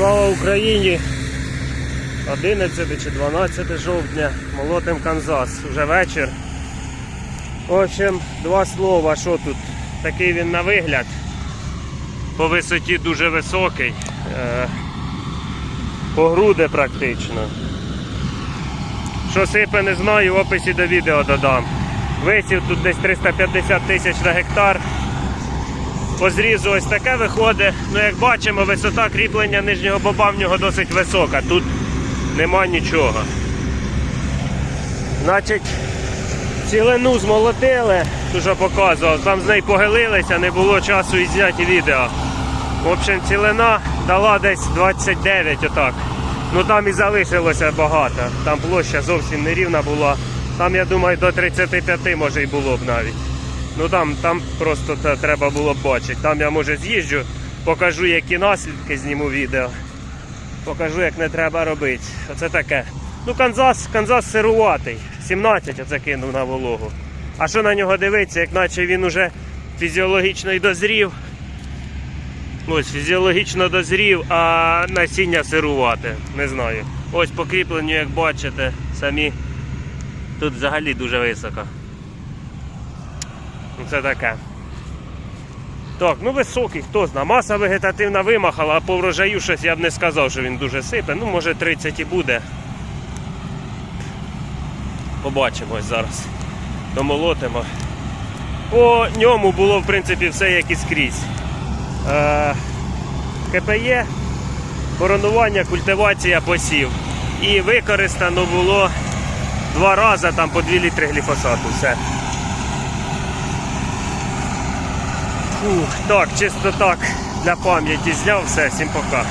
Слава Україні! 11 чи 12 жовтня, молотим Канзас, вже вечір. В общем, два слова, що тут? Такий він на вигляд. По висоті дуже високий. Е, по груди практично. Що сипе, не знаю, в описі до відео додам. Висів тут десь 350 тисяч на гектар. По зрізу ось таке виходить. Ну, як бачимо, висота кріплення нижнього боба в нього досить висока. Тут нема нічого. Значить, цілину змолотили, що показував, там з нею погилилися, не було часу і зняти відео. В общем, цілина дала десь 29 отак. Ну там і залишилося багато. Там площа зовсім не рівна була. Там, я думаю, до 35 може й було б навіть. Ну там, там просто треба було бачити. Там я може з'їжджу, покажу, які наслідки зніму відео. Покажу, як не треба робити. Оце таке. Ну, Канзас, Канзас сируватий. 17 оце кинув на вологу. А що на нього дивитися, як наче він уже фізіологічно й дозрів. Ось фізіологічно дозрів, а насіння сирувате. Не знаю. Ось по кріпленню, як бачите, самі тут взагалі дуже високо. Ну, Це таке. Так, ну високий, хто знає. Маса вегетативна вимахала, а по врожаю щось я б не сказав, що він дуже сипе. Ну, може 30 і буде. Побачимо ось зараз. Домолотимо. По ньому було, в принципі, все як і скрізь. Е, КПЄ, коронування, культивація посів. І використано було два рази там по 2 літри гліфосату. Все. Фух, так, чисто так, для пам'яті зняв все, всім пока.